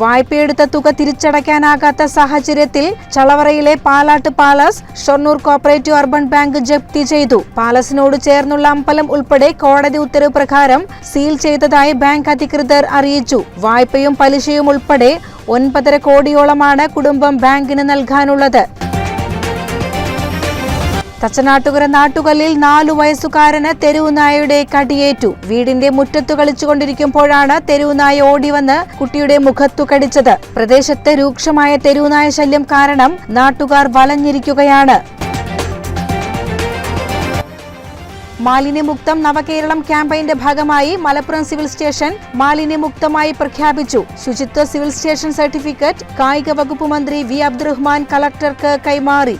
വായ്പയെടുത്ത തുക തിരിച്ചടയ്ക്കാനാകാത്ത സാഹചര്യത്തിൽ ചളവറയിലെ Palatt palace Shoranur cooperative urban bank ജപ്തി ചെയ്തു. പാലസിനോട് ചേർന്നുള്ള അമ്പലം ഉൾപ്പെടെ കോടതി ഉത്തരവ് പ്രകാരം സീൽ ചെയ്തതായി ബാങ്ക് അധികൃതർ അറിയിച്ചു. വായ്പയും പലിശയും ഉൾപ്പെടെ ഒൻപതര കോടിയോളമാണ് കുടുംബം ബാങ്കിന് നൽകാനുള്ളത്. തച്ചനാട്ടുകര നാട്ടുകല്ലിൽ നാലു വയസ്സുകാരന് തെരുവുനായയുടെ കടിയേറ്റു. വീടിന്റെ മുറ്റത്തു കളിച്ചുകൊണ്ടിരിക്കുമ്പോഴാണ് തെരുവുനായ ഓടിവന്ന് കുട്ടിയുടെ മുഖത്തു കടിച്ചത്. പ്രദേശത്തെ രൂക്ഷമായ തെരുവുനായ ശല്യം കാരണം നാട്ടുകാർ വലഞ്ഞിരിക്കുകയാണ്. മാലിന്യമുക്തം നവകേരളം ക്യാമ്പയിന്റെ ഭാഗമായി മലപ്പുറം സിവിൽ സ്റ്റേഷൻ മാലിന്യമുക്തമായി പ്രഖ്യാപിച്ചു. ശുചിത്വ സിവിൽ സ്റ്റേഷൻ സർട്ടിഫിക്കറ്റ് കായിക വകുപ്പ് മന്ത്രി വി അബ്ദുറഹ്മാൻ കളക്ടർക്ക് കൈമാറി.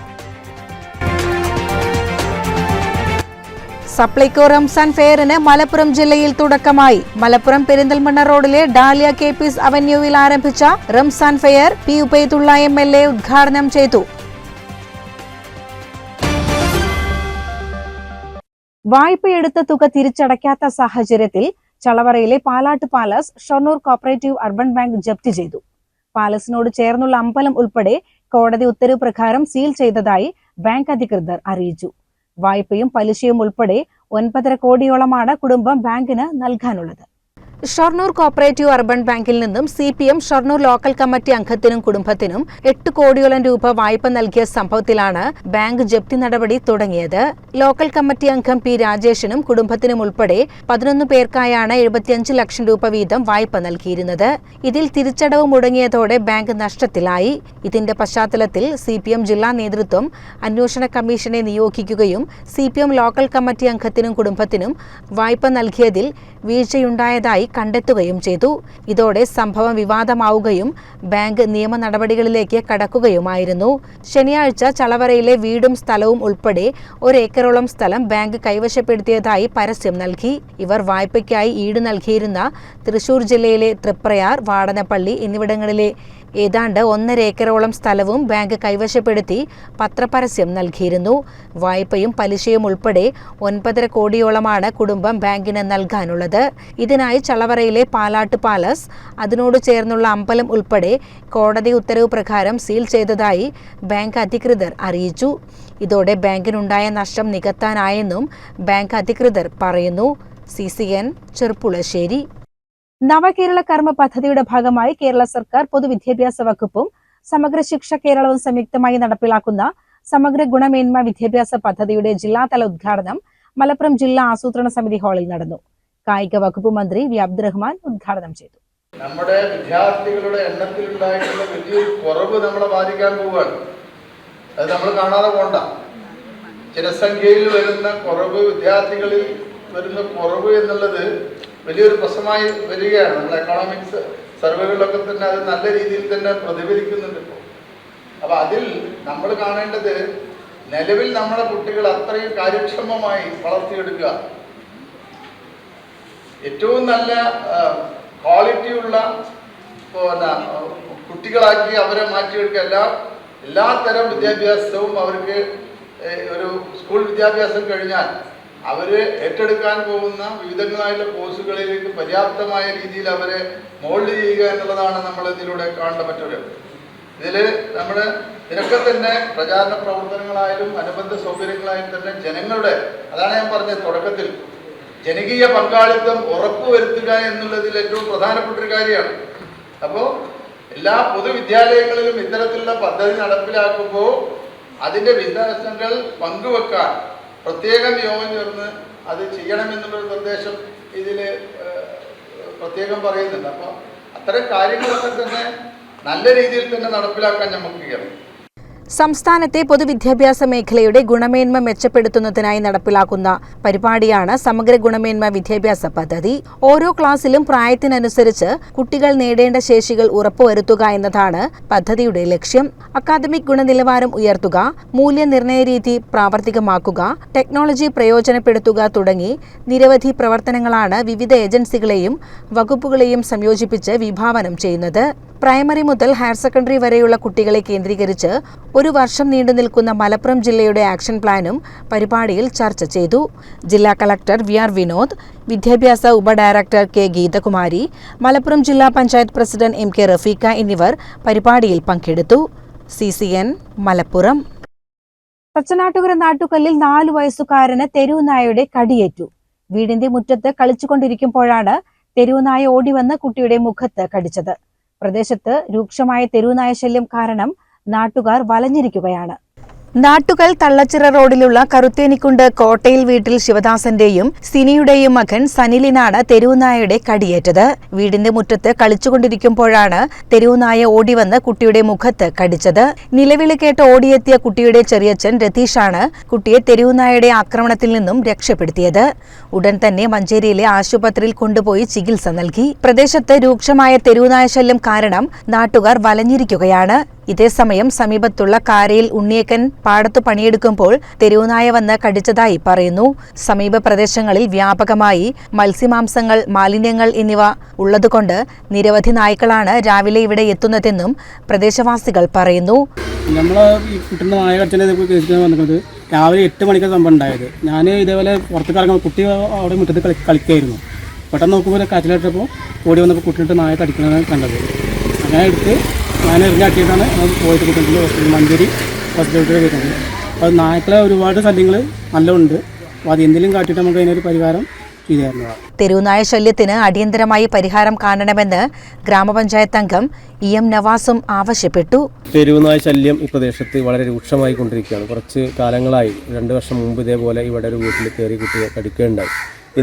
സപ്ലൈകോ റംസാൻ ഫെയറിന് മലപ്പുറം ജില്ലയിൽ തുടക്കമായി. മലപ്പുറം പെരിന്തൽമണ്ണ റോഡിലെ ഡാലിയ കെ പീസ് അവന്യൂവിൽ ആരംഭിച്ച Ramzan fair P Ubaidulla M L A ഉദ്ഘാടനം ചെയ്തു. വായ്പയെടുത്ത തുക തിരിച്ചടയ്ക്കാത്ത സാഹചര്യത്തിൽ ചളവറയിലെ Palatt palace Shoranur cooperative urban bank ജപ്തി ചെയ്തു. പാലസിനോട് ചേർന്നുള്ള അമ്പലം ഉൾപ്പെടെ കോടതി ഉത്തരവ് പ്രകാരം സീൽ ചെയ്തതായി ബാങ്ക് അധികൃതർ അറിയിച്ചു. വായ്പയും പലിശയും ഉൾപ്പെടെ ഒൻപതര കോടിയോളമാണ് കുടുംബം ബാങ്കിന് നൽകാനുള്ളത്. ഷൊർണൂർ കോപ്പറേറ്റീവ് അർബൻ ബാങ്കിൽ നിന്നും C P M Shoranur local committee അംഗത്തിനും കുടുംബത്തിനും എട്ട് കോടിയോളം രൂപ വായ്പ നൽകിയ സംഭവത്തിലാണ് ബാങ്ക് ജപ്തി നടപടി തുടങ്ങിയത്. ലോക്കൽ കമ്മിറ്റി അംഗം പി രാജേഷിനും കുടുംബത്തിനും ഉൾപ്പെടെ പതിനൊന്ന് പേർക്കായാണ് എഴുപത്തിയഞ്ച് ലക്ഷം രൂപ വീതം വായ്പ നൽകിയിരുന്നത്. ഇതിൽ തിരിച്ചടവ് മുടങ്ങിയതോടെ ബാങ്ക് നഷ്ടത്തിലായി. ഇതിന്റെ പശ്ചാത്തലത്തിൽ സി പി എം ജില്ലാ നേതൃത്വം അന്വേഷണ കമ്മീഷനെ നിയോഗിക്കുകയും C P M local committee അംഗത്തിനും കുടുംബത്തിനും വായ്പ നൽകിയതിൽ വീഴ്ചയുണ്ടായതായി കണ്ടെത്തുകയും ചെയ്തു. ഇതോടെ സംഭവം വിവാദമാവുകയും ബാങ്ക് നിയമ നടപടികളിലേക്ക് കടക്കുകയുമായിരുന്നു. ശനിയാഴ്ച ചളവറയിലെ വീടും സ്ഥലവും ഉൾപ്പെടെ ഒരേക്കറോളം സ്ഥലം ബാങ്ക് കൈവശപ്പെടുത്തിയതായി പരസ്യം നൽകി. ഇവർ വായ്പയ്ക്കായി ഈട് നൽകിയിരുന്ന തൃശൂർ ജില്ലയിലെ തൃപ്രയാർ വാടനപ്പള്ളി എന്നിവിടങ്ങളിലെ ഏതാണ്ട് ഒന്നര ഏക്കറോളം സ്ഥലവും ബാങ്ക് കൈവശപ്പെടുത്തി പത്രപരസ്യം നൽകിയിരുന്നു. വായ്പയും പലിശയും ഉൾപ്പെടെ ഒൻപതര കോടിയോളമാണ് കുടുംബം ബാങ്കിന് നൽകാനുള്ളത്. ഇതിനായി ചളവറയിലെ പാലാട്ട് പാലസ് അതിനോട് ചേർന്നുള്ള അമ്പലം ഉൾപ്പെടെ കോടതി ഉത്തരവ് പ്രകാരം സീൽ ചെയ്തതായി ബാങ്ക് അധികൃതർ അറിയിച്ചു. ഇതോടെ ബാങ്കിനുണ്ടായ നഷ്ടം നികത്താനായെന്നും ബാങ്ക് അധികൃതർ പറയുന്നു. സി സി എൻ ചെറുപ്പുളശ്ശേരി നവകേരള കർമ്മ പദ്ധതിയുടെ ഭാഗമായി കേരള സർക്കാർ പൊതുവിദ്യാഭ്യാസ വകുപ്പും സമഗ്ര ശിക്ഷ കേരളവും സംയുക്തമായി നടപ്പിലാക്കുന്ന സമഗ്ര ഗുണമേന്മ വിദ്യാഭ്യാസ പദ്ധതിയുടെ ജില്ലാതല ഉദ്ഘാടനം മലപ്പുറം ജില്ലാ ആസൂത്രണ സമിതി ഹാളിൽ നടന്നു. കായിക വകുപ്പ് മന്ത്രി വി. അബ്ദുറഹ്മാൻ ഉദ്ഘാടനം ചെയ്തു. നമ്മുടെ വിദ്യാർത്ഥികളുടെ എണ്ണത്തിൽ ഉണ്ടായിട്ടുള്ള വലിയൊരു കുറവ് നമ്മളെ ബാധിക്കാൻ പോവുകയാണ്. അത് നമ്മൾ കാണാതെ പോണ്ട. ജനസംഖ്യയിൽ വരുന്ന കുറവ് വിദ്യാർത്ഥികളിൽ വരുന്ന കുറവ് എന്നുള്ളത് വലിയൊരു പ്രശ്നമായി വരികയാണ്. നമ്മൾ എക്കണോമിക്സ് സർവേകളിലൊക്കെ തന്നെ അത് നല്ല രീതിയിൽ തന്നെ പ്രതിഫലിക്കുന്നുണ്ട് ഇപ്പോൾ അപ്പൊ അതിൽ നമ്മൾ കാണേണ്ടത് നിലവിൽ നമ്മുടെ കുട്ടികൾ അത്രയും കാര്യക്ഷമമായി വളർത്തിയെടുക്കുക. ഏറ്റവും നല്ല ക്വാളിറ്റിയുള്ള പിന്നെ കുട്ടികളാക്കി അവരെ മാറ്റിയെടുക്കുക. എല്ലാ എല്ലാത്തരം തരം വിദ്യാഭ്യാസവും അവർക്ക് ഒരു സ്കൂൾ വിദ്യാഭ്യാസം കഴിഞ്ഞാൽ അവർ ഏറ്റെടുക്കാൻ പോകുന്ന വിവിധങ്ങളായുള്ള കോഴ്സുകളിലേക്ക് പര്യാപ്തമായ രീതിയിൽ അവരെ മോൾഡ് ചെയ്യുക എന്നുള്ളതാണ് നമ്മൾ ഇതിലൂടെ കാണേണ്ട മറ്റൊരു ഇതിൽ നമ്മൾ ഇതിനൊക്കെ തന്നെ പ്രചാരണ പ്രവർത്തനങ്ങളായാലും അനുബന്ധ സൗകര്യങ്ങളായാലും തന്നെ ജനങ്ങളുടെ അതാണ് ഞാൻ പറഞ്ഞത് തുടക്കത്തിൽ ജനകീയ പങ്കാളിത്തം ഉറപ്പുവരുത്തുക എന്നുള്ളതിൽ ഏറ്റവും പ്രധാനപ്പെട്ട ഒരു കാര്യമാണ്. അപ്പോൾ എല്ലാ പൊതുവിദ്യാലയങ്ങളിലും ഇത്തരത്തിലുള്ള പദ്ധതി നടപ്പിലാക്കുമ്പോൾ അതിന്റെ വിദ്യാഭ്യാസങ്ങൾ പങ്കുവെക്കാൻ പ്രത്യേകം യോഗം ചേർന്ന് അത് ചെയ്യണമെന്നുള്ളൊരു നിർദ്ദേശം ഇതിൽ പ്രത്യേകം പറയുന്നുണ്ട്. അപ്പോൾ അത്തരം കാര്യങ്ങളൊക്കെ തന്നെ നല്ല രീതിയിൽ തന്നെ നടപ്പിലാക്കാൻ നമുക്ക് കഴിയണം. സംസ്ഥാനത്തെ പൊതുവിദ്യാഭ്യാസ മേഖലയുടെ ഗുണമേന്മ മെച്ചപ്പെടുത്തുന്നതിനായി നടപ്പിലാക്കുന്ന പരിപാടിയാണ് സമഗ്ര ഗുണമേന്മ വിദ്യാഭ്യാസ പദ്ധതി. ഓരോ ക്ലാസ്സിലും പ്രായത്തിനനുസരിച്ച് കുട്ടികൾ നേടേണ്ട ശേഷികൾ ഉറപ്പുവരുത്തുക എന്നതാണ് പദ്ധതിയുടെ ലക്ഷ്യം. അക്കാദമിക് ഗുണനിലവാരം ഉയർത്തുക മൂല്യനിർണയ രീതി പ്രാവർത്തികമാക്കുക ടെക്നോളജി പ്രയോജനപ്പെടുത്തുക തുടങ്ങി നിരവധി പ്രവർത്തനങ്ങളാണ് വിവിധ ഏജൻസികളെയും വകുപ്പുകളെയും സംയോജിപ്പിച്ച് വിഭാവനം ചെയ്യുന്നത്. പ്രൈമറി മുതൽ ഹയർ സെക്കൻഡറി വരെയുള്ള കുട്ടികളെ കേന്ദ്രീകരിച്ച് ഒരു വർഷം നീണ്ടു നിൽക്കുന്ന മലപ്പുറം ജില്ലയുടെ ആക്ഷൻ പ്ലാനും പരിപാടിയിൽ ചർച്ച ചെയ്തു. ജില്ലാ കളക്ടർ വി ആർ വിനോദ് വിദ്യാഭ്യാസ ഉപഡയറക്ടർ കെ ഗീതകുമാരി മലപ്പുറം ജില്ലാ panchayat president M K Rafeekha എന്നിവർ പരിപാടിയിൽ പങ്കെടുത്തു. C C N Malappuram. Thachanattukara നാട്ടുകല്ലിൽ നാലു വയസ്സുകാരന് തെരുവുനായയുടെ കടിയേറ്റു. വീടിന്റെ മുറ്റത്ത് കളിച്ചുകൊണ്ടിരിക്കുമ്പോഴാണ് തെരുവുനായ ഓടിവന്ന് കുട്ടിയുടെ മുഖത്ത് കടിച്ചത്. പ്രദേശത്ത് രൂക്ഷമായ തെരുവുനായ ശല്യം കാരണം നാട്ടുകാർ വലഞ്ഞിരിക്കുകയാണ്. നാട്ടുകൽ തള്ളച്ചിറ റോഡിലുള്ള കറുത്തേനിക്കുണ്ട് കോട്ടയിൽ വീട്ടിൽ ശിവദാസന്റെയും സിനിയുടെയും മകൻ സനിലിനാണ് തെരുവുനായയുടെ കടിയേറ്റത്. വീടിന്റെ മുറ്റത്ത് കളിച്ചുകൊണ്ടിരിക്കുമ്പോഴാണ് തെരുവുനായ ഓടിവന്ന് കുട്ടിയുടെ മുഖത്ത് കടിച്ചത്. നിലവിളി കേട്ട് ഓടിയെത്തിയ കുട്ടിയുടെ ചെറിയച്ഛൻ രതീഷാണ് കുട്ടിയെ തെരുവുനായയുടെ ആക്രമണത്തിൽ നിന്നും രക്ഷപ്പെടുത്തിയത്. ഉടൻ തന്നെ മഞ്ചേരിയിലെ ആശുപത്രിയിൽ കൊണ്ടുപോയി ചികിത്സ നൽകി. പ്രദേശത്ത് രൂക്ഷമായ തെരുവുനായ ശല്യം കാരണം നാട്ടുകാർ വലഞ്ഞിരിക്കുകയാണ്. ഇതേസമയം സമീപത്തുള്ള കാരയിൽ ഉണ്ണിയേക്കൻ പാടത്തു പണിയെടുക്കുമ്പോൾ തെരുവുനായ വന്ന് കടിച്ചതായി പറയുന്നു. സമീപ പ്രദേശങ്ങളിൽ വ്യാപകമായി മത്സ്യമാംസങ്ങൾ മാലിന്യങ്ങൾ എന്നിവ ഉള്ളതുകൊണ്ട് നിരവധി നായ്ക്കളാണ് രാവിലെ ഇവിടെ എത്തുന്നതെന്നും പ്രദേശവാസികൾ പറയുന്നു. നമ്മൾ ഈ കുട്ടീന്റെ നായ കേസിലാണ് രാവിലെ എട്ട് മണിക്ക് സംഭവം ഉണ്ടായത്. ഞാൻ ഇതേപോലെ പുറത്തേക്ക് ഇറങ്ങുമ്പോൾ കുട്ടി അവിടെ മുറ്റത്ത് കളി കളിക്കായിരുന്നു. പെട്ടെന്ന് നോക്കുമ്പോൾ കച്ചിലിട്ടപ്പോൾ ഓടി വന്നപ്പോൾ കുട്ടിയിട്ട് നായ കടിക്കണതാണ് കണ്ടത്. അങ്ങനെ എടുത്ത് ഞാൻ എറിഞ്ഞാക്കിയിട്ടാണ് അത് പോയിട്ട് കിട്ടുന്നത് ഹോസ്പിറ്റൽ മഞ്ചേരി ഹോസ്പിറ്റലിൽ കിട്ടുന്നത് അപ്പോൾ നായ്ക്കളെ ഒരുപാട് ശല്യങ്ങൾ നല്ലതുണ്ട്. അപ്പോൾ അത് എന്തെങ്കിലും കാട്ടിയിട്ട് നമുക്ക് അതിനൊരു പരിഹാരം തെരുവുനായ ശല്യത്തിന് അടിയന്തരമായി പരിഹാരം കാണണമെന്ന് ഗ്രാമപഞ്ചായത്ത് അംഗം ഇ എം നവാസും ആവശ്യപ്പെട്ടു. തെരുവുനായ ശല്യം ഈ പ്രദേശത്ത് വളരെ രൂക്ഷമായി കൊണ്ടിരിക്കുകയാണ്. കുറച്ച് കാലങ്ങളായി. രണ്ട് വർഷം മുമ്പ് ഇതേപോലെ ഇവിടെ ഒരു വീട്ടിൽ കയറി കുട്ടിയെ കടിക്കുകയുണ്ടായി.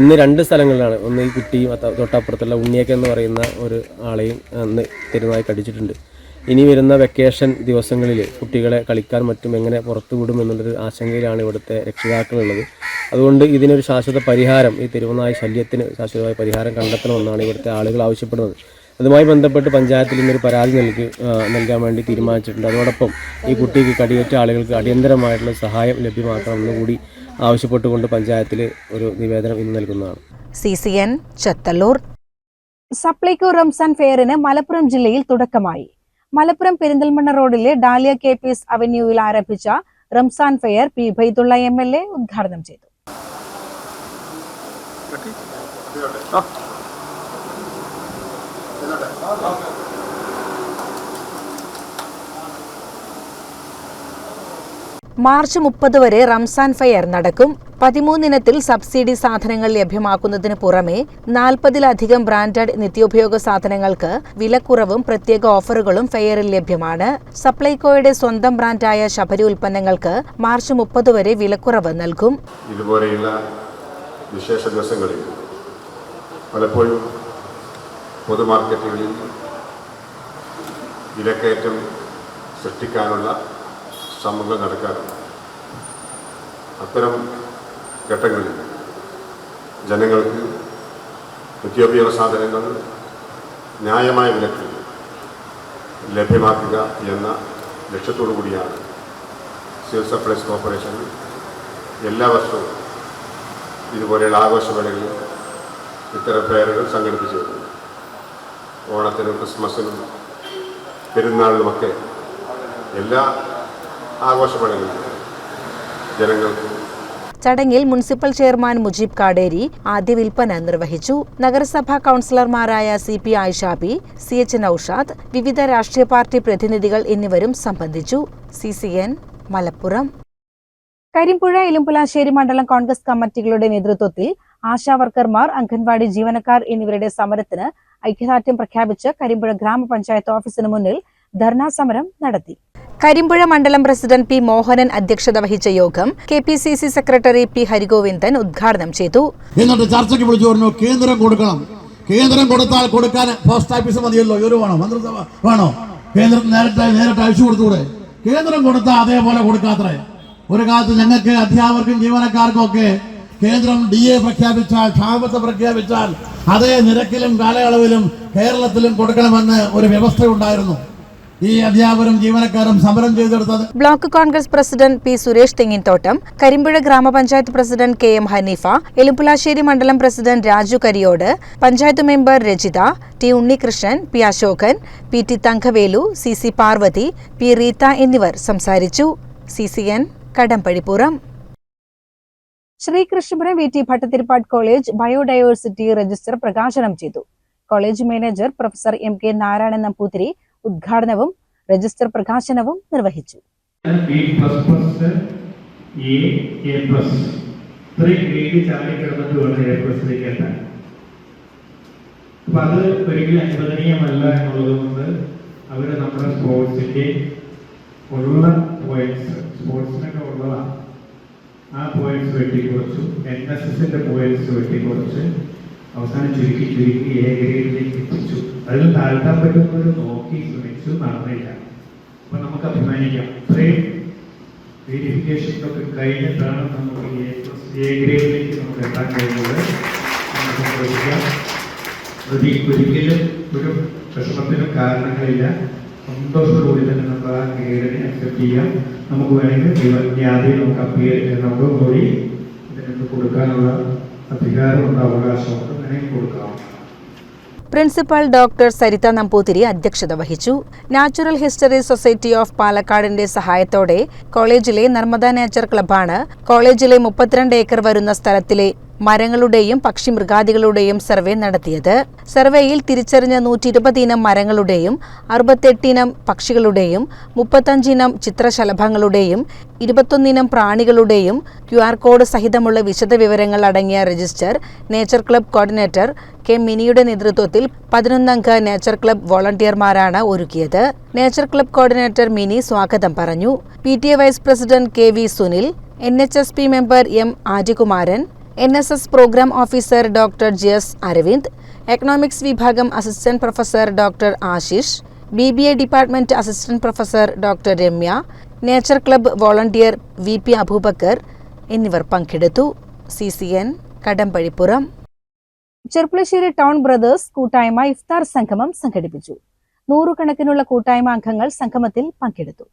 ഇന്ന് രണ്ട് സ്ഥലങ്ങളിലാണ്. ഒന്ന് ഈ കുട്ടിയും തൊട്ടപ്പുറത്തുള്ള ഉണ്ണിയൊക്കെ എന്ന് പറയുന്ന ഒരു ആളെയും അന്ന് തെരുവുനായി കടിച്ചിട്ടുണ്ട്. ഇനി വരുന്ന വെക്കേഷൻ ദിവസങ്ങളിൽ കുട്ടികളെ കളിക്കാൻ മറ്റും എങ്ങനെ പുറത്തു വിടും എന്നുള്ളൊരു ആശങ്കയിലാണ് ഇവിടുത്തെ രക്ഷിതാക്കളുള്ളത്. അതുകൊണ്ട് ഇതിനൊരു ശാശ്വത പരിഹാരം ഈ തിരുവനായ ശല്യത്തിന് ശാശ്വതമായ പരിഹാരം കണ്ടെത്തണമെന്നാണ് ഇവിടുത്തെ ആളുകൾ ആവശ്യപ്പെടുന്നത്. അതുമായി ബന്ധപ്പെട്ട് പഞ്ചായത്തിൽ ഇന്നൊരു പരാതി നൽകി നൽകാൻ വേണ്ടി തീരുമാനിച്ചിട്ടുണ്ട്. അതോടൊപ്പം ഈ കുട്ടിക്ക് കടിയേറ്റ ആളുകൾക്ക് അടിയന്തരമായിട്ടുള്ള സഹായം ലഭ്യമാക്കണമെന്ന് കൂടി ആവശ്യപ്പെട്ടുകൊണ്ട് പഞ്ചായത്തിൽ ഒരു നിവേദനം ഇന്ന് നൽകുന്നതാണ്. C C N Chathallur. Supplyco Ramzan ഫെയറിന് Malappuram ജില്ലയിൽ തുടക്കമായി. മലപ്പുറം പെരിന്തൽമണ്ണ റോഡിലെ ഡാലിയ കെ പി എസ് അവന്യൂവിൽ ആരംഭിച്ച Ramzan fair P Ubaidulla M L A ഉദ്ഘാടനം ചെയ്തു. മാർച്ച് മുപ്പത് വരെ റംസാൻ ഫെയർ നടക്കും. പതിമൂന്നിനത്തിൽ സബ്സിഡി സാധനങ്ങൾ ലഭ്യമാക്കുന്നതിന് പുറമെ നാൽപ്പതിലധികം ബ്രാൻഡഡ് നിത്യോപയോഗ സാധനങ്ങൾക്ക് വിലക്കുറവും പ്രത്യേക ഓഫറുകളും ഫെയറിൽ ലഭ്യമാണ്. സപ്ലൈകോയുടെ സ്വന്തം ബ്രാൻഡായ ശബരി ഉൽപ്പന്നങ്ങൾക്ക് മാർച്ച് മുപ്പത് വരെ വിലക്കുറവ് നൽകും. ഇതുപോലെയുള്ള വിശേഷ ദിവസങ്ങളിൽ പലപ്പോഴും പൊതുമാർക്കറ്റുകളിൽ വിലക്കയറ്റം സൃഷ്ടിക്കാനുള്ള ശ്രമങ്ങൾ നടക്കാറുണ്ട്. അത്തരം ഘട്ടങ്ങളിൽ ജനങ്ങൾക്ക് നിത്യോപയോഗ സാധനങ്ങൾ ന്യായമായ വിലക്ക് ലഭ്യമാക്കുക എന്ന ലക്ഷ്യത്തോടു കൂടിയാണ് സിവിൽ സപ്ലൈസ് കോർപ്പറേഷൻ എല്ലാ വർഷവും ഇതുപോലെയുള്ള ആഘോഷവേളകളിൽ ഇത്തരം ഫെയറുകൾ സംഘടിപ്പിച്ചു വരുന്നത് ഓണത്തിനും ക്രിസ്മസിനും പെരുന്നാളിലുമൊക്കെ എല്ലാ ആഘോഷവേളകളിലും ജനങ്ങൾക്ക് ചടങ്ങിൽ മുനിസിപ്പൽ ചെയർമാൻ മുജീബ് കാടേരി ആദ്യ വിൽപ്പന നിർവഹിച്ചു. നഗരസഭാ കൌൺസിലർമാരായ C P Ayishabi C H Noushad വിവിധ രാഷ്ട്രീയ പാർട്ടി പ്രതിനിധികൾ എന്നിവരും സംബന്ധിച്ചു. C C N Malappuram. Karimpuzha Ilumbulassery മണ്ഡലം കോൺഗ്രസ് കമ്മിറ്റികളുടെ നേതൃത്വത്തിൽ ആശാവർക്കർമാർ അംഗൻവാടി ജീവനക്കാർ എന്നിവരുടെ സമരത്തിന് ഐക്യദാർഢ്യം പ്രഖ്യാപിച്ച് കരിമ്പുഴ ഗ്രാമപഞ്ചായത്ത് ഓഫീസിന് മുന്നിൽ ധർണാ സമരം നടത്തി. കരിമ്പുഴ മണ്ഡലം പ്രസിഡന്റ് പി മോഹനൻ അധ്യക്ഷത വഹിച്ച യോഗം K P C C secretary P Harigovindan ഉദ്ഘാടനം ചെയ്തു. എന്നിട്ട് ചർച്ചയ്ക്ക് വിളിച്ചു പറഞ്ഞു കേന്ദ്രം കൊടുക്കണം. കേന്ദ്രം കൊടുത്താൽ കൊടുക്കാൻ പോസ്റ്റ് ഓഫീസ് മതിയല്ലോ. ഇവർ വേണോ? മന്ത്രിസഭ വേണോ? കേന്ദ്രം നേരിട്ട് നേരിട്ട് അയച്ചു കൊടുത്തൂടെ? കേന്ദ്രം കൊടുത്താൽ അതേപോലെ കൊടുക്കാത്രേ. ഒരു കാലത്ത് ഞങ്ങൾക്ക് അധ്യാപകർക്കും ജീവനക്കാർക്കും ഒക്കെ കേന്ദ്രം ഡി എ പ്രഖ്യാപിച്ചാൽ ക്ഷാമത്തെ പ്രഖ്യാപിച്ചാൽ അതേ നിരക്കിലും കാലയളവിലും കേരളത്തിലും കൊടുക്കണമെന്ന് ഒരു വ്യവസ്ഥയുണ്ടായിരുന്നു. ഈ അധ്യാപകരും ജീവനക്കാരും സമരം ചെയ്തെടുത്തത് block Congress president P Suresh Thenginthottam Karimpuzha Grama Panchayat president K M Haneefa Elupulassery മണ്ഡലം president Raju Kariyode panchayat member Rajitha T Unnikrishnan P Ashokan P T Thankavelu C C Parvathy P Reetha എന്നിവർ സംസാരിച്ചു. C C N Kadambazhipuram. Sreekrishnapuram V T Bhattathiripad college biodiversity register പ്രകാശനം ചെയ്തു. College manager professor M K Narayanan Namboothiri ഉദ്ഘാടനവും register പ്രകാശനവും നിർവഹിച്ചു. അപ്പൊ അത് ഒരിക്കലും അനുവദനീയമല്ല എന്നുള്ളത് കൊണ്ട് അവർ നമ്മുടെ സ്പോർട്സിന്റെ ഉള്ള പോയിന്റ്സ് സ്പോർട്സിനൊക്കെ ഉള്ളതാണ്. ആ പോയിന്റ്സ് വെട്ടിക്കുറച്ചു എൻ എസ് എസിന്റെ പോയിന്റ്സ് വെട്ടിക്കുറച്ച് അവസാനം ചുരുക്കി ചുരുക്കി എ ഗ്രേഡിലേക്ക് എത്തിച്ചു. അതിൽ താഴ്ത്താൻ പറ്റുന്നവർ നോക്കി ശ്രമിച്ചു നടന്നില്ല. അപ്പൊ നമുക്ക് അഭിമാനിക്കാം. ഇത്രയും വെരിഫിക്കേഷനൊക്കെ കഴിഞ്ഞിട്ടാണ് നമുക്ക് ഗ്രേഡിലേക്ക് നമുക്ക് എത്താൻ കഴിയുന്നത്. ശ്രദ്ധിക്കാം. ഒരിക്കലും ഒരു വിഷമത്തിനും കാരണങ്ങളില്ല. സന്തോഷത്തോടുകൂടി തന്നെ നമുക്ക് ആ ഗ്രേഡിനെ അക്സെപ്റ്റ് ചെയ്യാം. നമുക്ക് വേണമെങ്കിൽ ജ്ഞാതിയിൽ നമുക്ക് അപ്പിയർ നമുക്ക് കൂടി ഇതിനൊക്കെ കൊടുക്കാനുള്ള അധികാരമുണ്ട് അവകാശമുണ്ട് വേണമെങ്കിൽ കൊടുക്കാം. പ്രിൻസിപ്പൽ ഡോക്ടർ സരിത നമ്പൂതിരി അധ്യക്ഷത വഹിച്ചു. നാച്ചുറൽ ഹിസ്റ്ററി സൊസൈറ്റി ഓഫ് പാലക്കാടിന്റെ സഹായത്തോടെ കോളേജിലെ നർമ്മദ നേച്ചർ ക്ലബ്ബാണ് കോളേജിലെ മുപ്പത്തിരണ്ട് ഏക്കർ വരുന്ന സ്ഥലത്തിലെ മരങ്ങളുടെയും പക്ഷിമൃഗാദികളുടെയും സർവേ നടത്തിയത്. സർവേയിൽ തിരിച്ചറിഞ്ഞ നൂറ്റി ഇരുപതിനം മരങ്ങളുടെയും അറുപത്തെട്ടിനം പക്ഷികളുടെയും മുപ്പത്തഞ്ചിനം ചിത്രശലഭങ്ങളുടെയും ഇരുപത്തൊന്നിനം പ്രാണികളുടെയും ക്യു ആർ കോഡ് സഹിതമുള്ള വിശദവിവരങ്ങൾ അടങ്ങിയ register nature club coordinator K മിനിയുടെ നേതൃത്വത്തിൽ പതിനൊന്നംഗ നേച്ചർ ക്ലബ് വോളണ്ടിയർമാരാണ് ഒരുക്കിയത്. നേച്ചർ ക്ലബ് കോർഡിനേറ്റർ മിനി സ്വാഗതം പറഞ്ഞു. P T A vice president K V Sunil N H S P member M Aryakumaran N S S programme officer doctor G S Aravind economics വിഭാഗം assistant professor doctor Ashish B B A department assistant professor doctor Ramya nature club volunteer V P Aboobacker എന്നിവർ പങ്കെടുത്തു. C C N Kadambazhipuram. Cherpulassery town brothers കൂട്ടായ്മ ഇഫ്താർ സംഗമം സംഘടിപ്പിച്ചു. നൂറുകണക്കിനുള്ള കൂട്ടായ്മ അംഗങ്ങൾ സംഗമത്തിൽ പങ്കെടുത്തു.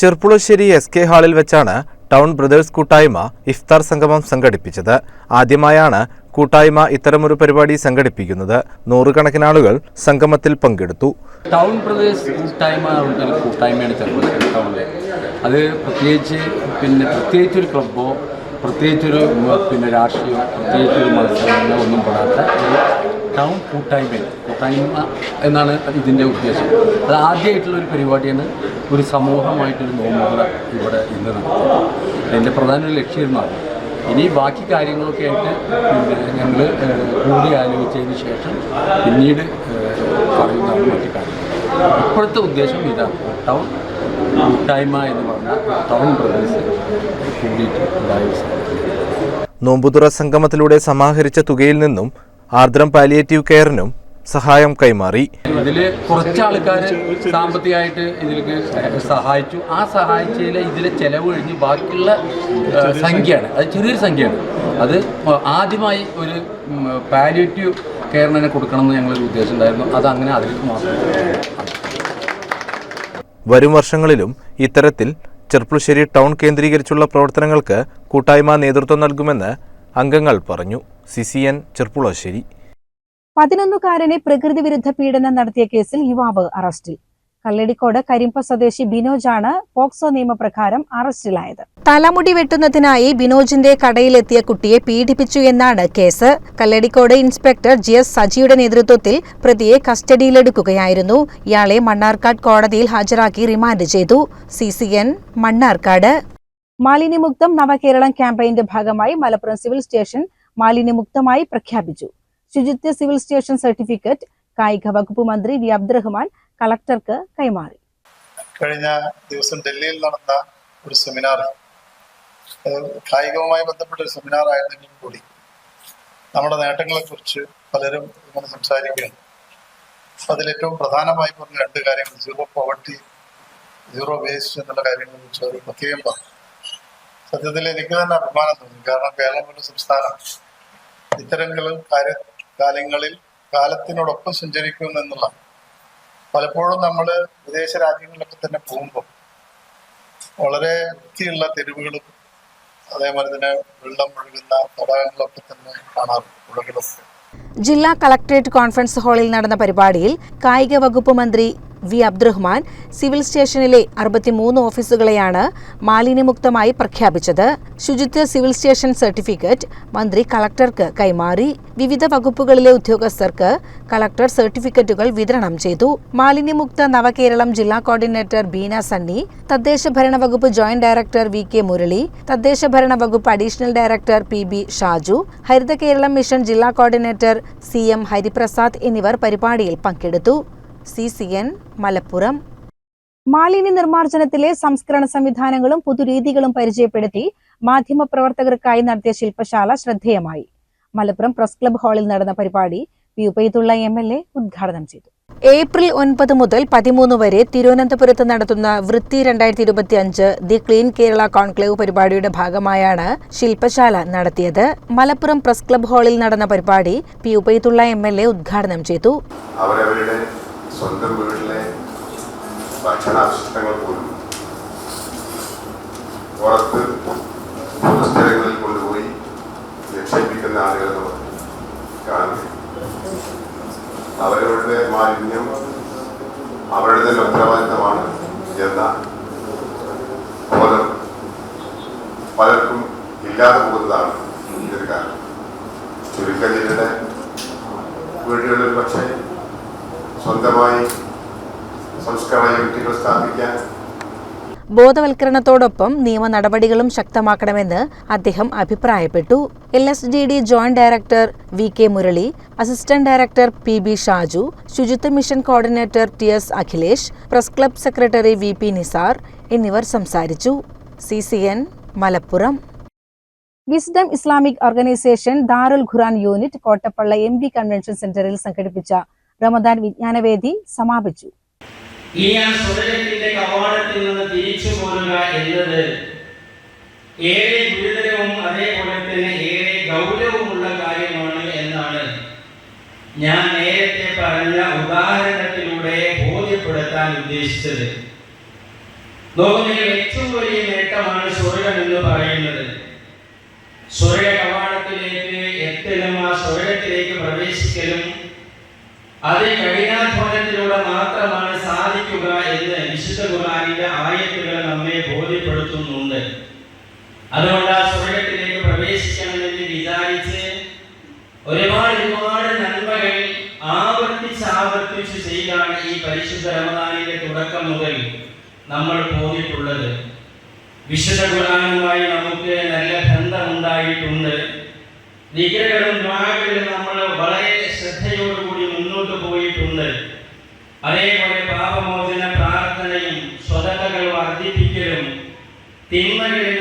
ചെർപ്പുളശ്ശേരി എസ് കെ ഹാളിൽ വെച്ചാണ് ടൗൺ ബ്രദേഴ്സ് കൂട്ടായ്മ ഇഫ്താർ സംഗമം സംഘടിപ്പിച്ചത്. ആദ്യമായാണ് കൂട്ടായ്മ ഇത്തരമൊരു പരിപാടി സംഘടിപ്പിക്കുന്നത്. നൂറുകണക്കിന് ആളുകൾ സംഗമത്തിൽ പങ്കെടുത്തു. ടൗൺ പ്രദേശ് കൂട്ടായ്മ കൂട്ടായ്മയാണ് ചെറുപ്പത്തിൽ ടൗണിൽ അത് പ്രത്യേകിച്ച് പിന്നെ പ്രത്യേകിച്ച് ഒരു ക്ലബ്ബോ പ്രത്യേകിച്ചൊരു പിന്നെ രാഷ്ട്രീയമോ പ്രത്യേകിച്ചൊരു മത്സരങ്ങളോ ഒന്നും പെടാത്ത ടൗൺ കൂട്ടായ്മ കൂട്ടായ്മ എന്നാണ് ഇതിന്റെ ഉദ്ദേശം. അത് ആദ്യമായിട്ടുള്ള ഒരു പരിപാടിയാണ് ഒരു സമൂഹമായിട്ടൊരു നോമ്പുകള ഇവിടെ ഇന്ന് നടത്തും എന്റെ പ്രധാന ഒരു ലക്ഷ്യമാണ് ഇനി ബാക്കി കാര്യങ്ങളൊക്കെ ആയിട്ട് ഞങ്ങൾ കൂടി ആലോചിച്ചതിന് ശേഷം പിന്നീട് പറയുന്ന മറ്റു കാര്യങ്ങൾ ഇപ്പോഴത്തെ ഉദ്ദേശം ഇതാണ്. ടൗൺ കൂട്ടായ്മ എന്ന് പറഞ്ഞ ടൗൺ പ്രദേശ് കൂടിയിട്ട് നോമ്പുതുറ സംഗമത്തിലൂടെ സമാഹരിച്ച തുകയിൽ നിന്നും ആർദ്രം പാലിയേറ്റീവ് കെയറിനും സഹായം കൈമാറി. ഇതിൽ കുറച്ച് ആൾക്കാർ സാമ്പത്തികമായിട്ട് ഇതിലേക്ക് സഹായിച്ചു. ആ സഹായിച്ചതിൽ ഇതിലെ ചെലവ് കഴിഞ്ഞ് ബാക്കിയുള്ള സംഖ്യയാണ്. അത് ചെറിയൊരു സംഖ്യയാണ്. അത് ആദ്യമായി ഒരു പാലിയേറ്റീവ് കെയറിനെ കൊടുക്കണം എന്ന് ഞങ്ങളൊരു ഉദ്ദേശം ഉണ്ടായിരുന്നു. അത് അങ്ങനെ അതിലേക്ക് മാത്രം. വരും വർഷങ്ങളിലും ഇത്തരത്തിൽ ചെർപ്പുളശ്ശേരി ടൗൺ കേന്ദ്രീകരിച്ചുള്ള പ്രവർത്തനങ്ങൾക്ക് കൂട്ടായ്മ നേതൃത്വം നൽകുമെന്ന് അംഗങ്ങൾ പറഞ്ഞു. C C N Cherpulassery. പതിനൊന്നുകാരനെ പ്രകൃതി വിരുദ്ധ പീഡനം നടത്തിയ കേസിൽ യുവാവ് അറസ്റ്റിൽ. കല്ലടിക്കോട് കരിമ്പ സ്വദേശി ബിനോജാണ് പോക്സോ നിയമപ്രകാരം അറസ്റ്റിലായത്. തലമുടി വെട്ടുന്നതിനായി ബിനോജിന്റെ കടയിലെത്തിയ കുട്ടിയെ പീഡിപ്പിച്ചു എന്നാണ് case. Kalladikode inspector G S സജിയുടെ നേതൃത്വത്തിൽ പ്രതിയെ കസ്റ്റഡിയിലെടുക്കുകയായിരുന്നു. ഇയാളെ മണ്ണാർക്കാട് കോടതിയിൽ ഹാജരാക്കി റിമാൻഡ് ചെയ്തു. C C N Mannarkkad. മാലിന്യമുക്തം നവകേരളം ക്യാമ്പയിന്റെ ഭാഗമായി മലപ്പുറം സിവിൽ സ്റ്റേഷൻ മാലിന്യമുക്തമായി പ്രഖ്യാപിച്ചു. ശുചിത്വ സിവിൽ സ്റ്റേഷൻ സർട്ടിഫിക്കറ്റ് കായിക വകുപ്പ് മന്ത്രി വി. അബ്ദുറഹ്മാൻ കളക്ടർക്ക് കൈമാറി. കഴിഞ്ഞ ദിവസം ഡൽഹിയിൽ നടന്ന ഒരു അത് കായികവുമായി ബന്ധപ്പെട്ട ഒരു സെമിനാർ ആയിരുന്നെങ്കിലും കൂടി നമ്മുടെ നേട്ടങ്ങളെ കുറിച്ച് പലരും ഇങ്ങനെ സംസാരിക്കുകയാണ്. അതിൽ ഏറ്റവും പ്രധാനമായി പറഞ്ഞ രണ്ട് കാര്യങ്ങൾ സീറോ പോവർട്ടി സീറോ വേസ്റ്റ് എന്നുള്ള കാര്യങ്ങളെ കുറിച്ച് അവർ പ്രത്യേകം പറഞ്ഞു. സത്യത്തിൽ എനിക്ക് തന്നെ അഭിമാനം തോന്നി. കാരണം കേരളം ഒരു സംസ്ഥാനം ഇത്തരങ്ങളും കാര്യ കാര്യങ്ങളിൽ കാലത്തിനോടൊപ്പം സഞ്ചരിക്കുന്നു എന്നുള്ള. പലപ്പോഴും നമ്മൾ വിദേശ രാജ്യങ്ങളിലൊക്കെ തന്നെ പോകുമ്പോൾ വളരെ വൃത്തിയുള്ള തെരുവുകളും അതേപോലെ തന്നെ വെള്ളം ഒഴുകുന്ന തടാകങ്ങളൊക്കെ തന്നെ കാണാറുണ്ട് പുഴകളൊക്കെ. ജില്ലാ കളക്ടറേറ്റ് കോൺഫറൻസ് ഹാളിൽ നടന്ന പരിപാടിയിൽ കായിക വകുപ്പ് മന്ത്രി വി അബ്ദുറഹ്മാൻ സിവിൽ സ്റ്റേഷനിലെ അറുപത്തിമൂന്ന് ഓഫീസുകളെയാണ് മാലിന്യമുക്തമായി പ്രഖ്യാപിച്ചത്. ശുചിത്വ സിവിൽ സ്റ്റേഷൻ സർട്ടിഫിക്കറ്റ് മന്ത്രി കളക്ടർക്ക് കൈമാറി. വിവിധ വകുപ്പുകളിലെ ഉദ്യോഗസ്ഥർക്ക് കളക്ടർ സർട്ടിഫിക്കറ്റുകൾ വിതരണം ചെയ്തു. മാലിന്യമുക്ത നവകേരളം ജില്ലാ കോർഡിനേറ്റർ ബീന സണ്ണി തദ്ദേശ ഭരണ വകുപ്പ് joint director V K Murali തദ്ദേശ ഭരണ വകുപ്പ് additional director P B Shaju Haritha Keralam mission ജില്ലാ കോർഡിനേറ്റർ സി എം ഹരിപ്രസാദ് എന്നിവർ പരിപാടിയിൽ പങ്കെടുത്തു. C C N Malappuram. മാലിന്യ നിർമ്മാർജനത്തിലെ സംസ്കരണ സംവിധാനങ്ങളും പുതുരീതികളും പരിചയപ്പെടുത്തി മാധ്യമപ്രവർത്തകർക്കായി നടത്തിയ ശില്പശാല ശ്രദ്ധേയമായി. മലപ്പുറം പ്രസ് ക്ലബ് ഹാളിൽ നടന്ന പരിപാടി P Ubaidulla M L A ഉദ്ഘാടനം ചെയ്തു. ഏപ്രിൽ ഒൻപത് മുതൽ പതിമൂന്ന് വരെ തിരുവനന്തപുരത്ത് നടത്തുന്ന വൃത്തി രണ്ടായിരത്തി ഇരുപത്തി അഞ്ച് ദി ക്ലീൻ കേരള കോൺക്ലേവ് പരിപാടിയുടെ ഭാഗമായാണ് ശില്പശാല നടത്തിയത്. മലപ്പുറം പ്രസ് ക്ലബ് ഹാളിൽ നടന്ന പരിപാടി P Ubaidulla M L A ഉദ്ഘാടനം ചെയ്തു. അവരവരുടെ സ്വന്തം വീട്ടിലെ ഭക്ഷണാവശിഷ്ടങ്ങൾ പോലും പുറത്ത് പൊതുസ്ഥലങ്ങളിൽ കൊണ്ടുപോയി നിക്ഷേപിക്കുന്ന ആളുകൾ കാണുന്നു അവരവരുടെ മാലിന്യം അവരുടെ തന്നെ ഉത്തരവാദിത്തമാണ് എന്ന ബോധം പലർക്കും ഇല്ലാതെ പോകുന്നതാണ് ഇതൊരു കാരണം. ചുരുക്കം ജില്ലയുടെ വീടുകളിൽ പക്ഷേ സ്വന്തമായി സംസ്കരണ യൂണിറ്റുകൾ സ്ഥാപിക്കാൻ ബോധവൽക്കരണത്തോടൊപ്പം നിയമ നടപടികളും ശക്തമാക്കണമെന്ന് അദ്ദേഹം അഭിപ്രായപ്പെട്ടു. L S D D joint director V K Murali assistant director P B Shaju Suchitwa mission coordinator T S Akhilesh press club secretary V P Nisar എന്നിവർ സംസാരിച്ചു. C C N Malappuram. Wisdom Islamic organisation ദാറുൽ ഖുറാൻ unit Kottappalla M B convention സെന്ററിൽ സംഘടിപ്പിച്ച റമദാൻ വിജ്ഞാനവേദി സമാപിച്ചു. ഈ ഗൗരവമുള്ള ഞാൻ നേരത്തെ പറഞ്ഞ ഉദാഹരണത്തിലൂടെ ബോധ്യപ്പെടുത്താൻ ഉദ്ദേശിച്ചത്. ഏറ്റവും വലിയ നേട്ടമാണ് സ്വർഗം എന്ന് പറയുന്നത്. സ്വർഗ കവാടത്തിലേക്ക് എത്തലും ആ സ്വർഗത്തിലേക്ക് പ്രവേശിക്കലും അത് കഠിനാധ്വാനത്തിലൂടെ മാത്രമാണ് സാധിക്കുക എന്ന് വിശുദ്ധ ഖുർആാനിന്റെ ആയത്തുകൾ നമ്മെ ബോധ്യപ്പെടുത്തുന്നുണ്ട്. അതുകൊണ്ട് ആ സ്വർഗത്തിലേക്ക് പ്രവേശിക്കണമെന്ന് വിചാരിച്ച് ഒരുപാട് ഒരുപാട് നന്മകൾ ആവർത്തിച്ച് ആവർത്തിച്ച് ചെയ്താണ് ഈ പരിശുദ്ധ റമദാനിന്റെ തുടക്കം മുതൽ നമ്മൾ പോയിട്ടുള്ളത് വിശുദ്ധ ഖുർആനുമായി നമുക്ക് നല്ല ബന്ധമുണ്ടായിട്ടുണ്ട്. നിഗ്രഹങ്ങളും നമ്മൾ അതേപോലെ പാപമോചന പ്രാർത്ഥനയും സ്വതകൾ വർദ്ധിപ്പിക്കലും തിന്മകളിൽ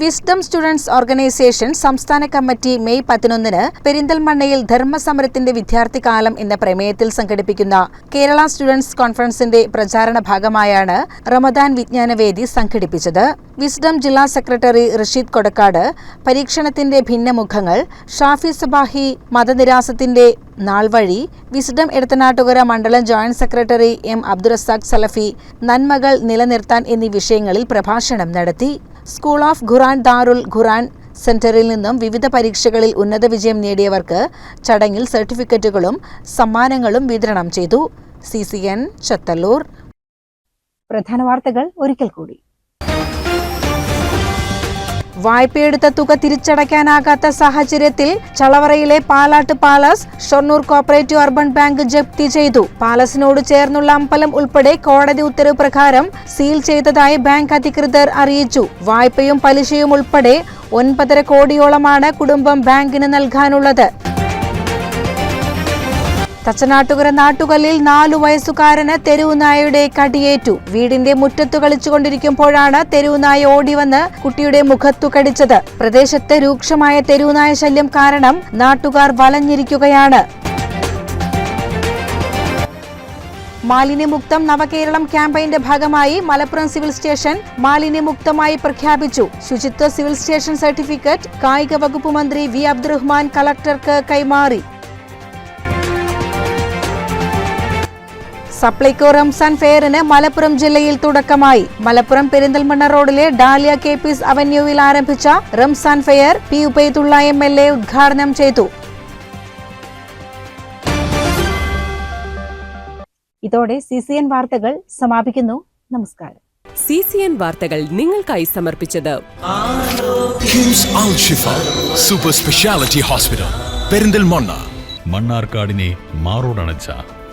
വിസ്ഡം സ്റ്റുഡൻസ് ഓർഗനൈസേഷൻ സംസ്ഥാന കമ്മിറ്റി മെയ് പതിനൊന്നിന് പെരിന്തൽമണ്ണയിൽ ധർമ്മസമരത്തിന്റെ വിദ്യാർത്ഥി കാലം എന്ന പ്രമേയത്തിൽ സംഘടിപ്പിക്കുന്ന കേരള സ്റ്റുഡൻസ് കോൺഫറൻസിന്റെ പ്രചാരണ ഭാഗമായാണ് റമദാൻ വിജ്ഞാനവേദി സംഘടിപ്പിച്ചത്. വിസ്ഡം ജില്ലാ സെക്രട്ടറി റഷീദ് കൊടക്കാട് പരീക്ഷണത്തിന്റെ ഭിന്നമുഖങ്ങൾ ഷാഫി സബാഹി മതനിരാസത്തിന്റെ നാൾവഴി വിസ്ഡം എടത്തനാട്ടുകര മണ്ഡലം joint secretary M Abdurazak Salafi നന്മകൾ നിലനിർത്താൻ എന്നീ വിഷയങ്ങളിൽ പ്രഭാഷണം നടത്തി. സ്കൂൾ ഓഫ് ഖുറാൻ ദാറുൽ ഖുറാൻ സെന്ററിൽ നിന്നും വിവിധ പരീക്ഷകളിൽ ഉന്നത വിജയം നേടിയവർക്ക് ചടങ്ങിൽ സർട്ടിഫിക്കറ്റുകളും സമ്മാനങ്ങളും വിതരണം ചെയ്തു. C C N Chathallur. പ്രധാന വാർത്തകൾ ഒരിക്കൽ കൂടി. വായ്പയെടുത്ത തുക തിരിച്ചടയ്ക്കാനാകാത്ത സാഹചര്യത്തിൽ ചളവറയിലെ Palatt palace Shoranur cooperative urban bank ജപ്തി ചെയ്തു. പാലസിനോട് ചേർന്നുള്ള അമ്പലം ഉൾപ്പെടെ കോടതി ഉത്തരവ് പ്രകാരം സീൽ ചെയ്തതായി ബാങ്ക് അധികൃതർ അറിയിച്ചു. വായ്പയും പലിശയും ഉൾപ്പെടെ ഒൻപതര കോടിയോളമാണ് കുടുംബം ബാങ്കിന് നൽകാനുള്ളത്. തച്ചനാട്ടുകര നാട്ടുകല്ലിൽ നാലു വയസ്സുകാരന് തെരുവുനായയുടെ കടിയേറ്റു. വീടിന്റെ മുറ്റത്തു കളിച്ചുകൊണ്ടിരിക്കുമ്പോഴാണ് തെരുവുനായ ഓടിവന്ന് കുട്ടിയുടെ മുഖത്തു കടിച്ചത്. പ്രദേശത്ത് രൂക്ഷമായ തെരുവുനായ ശല്യം കാരണം നാട്ടുകാർ വളഞ്ഞിരിക്കുകയാണ്. മാലിന്യമുക്തം നവകേരളം ക്യാമ്പയിന്റെ ഭാഗമായി മലപ്പുറം സിവിൽ സ്റ്റേഷൻ മാലിന്യമുക്തമായി പ്രഖ്യാപിച്ചു. ശുചിത്വ സിവിൽ സ്റ്റേഷൻ സർട്ടിഫിക്കറ്റ് കായിക വകുപ്പ് മന്ത്രി വി അബ്ദുറഹ്മാൻ കളക്ടർക്ക് കൈമാറി. സപ്ലൈകോ റംസാൻ ഫെയറിന് മലപ്പുറം ജില്ലയിൽ തുടക്കമായി. മലപ്പുറം പെരിന്തൽമണ്ണ റോഡിലെ ഡാലിയ കെ പീസ് അവന്യൂവിൽ ആരംഭിച്ച Ramzan fair P Ubaidulla M L A ഉദ്ഘാടനം ചെയ്തു. ഇതോടെ സി സി എൻ വാർത്തകൾ സമാപിക്കുന്നു. നമസ്കാരം. സി സി എൻ വാർത്തകൾ നിങ്ങൾക്കായി സമർപ്പിച്ചത് KIMS Al Shifa super speciality hospital Perinthalmanna മണ്ണാർക്കാടിനെ മാറോടണച്ച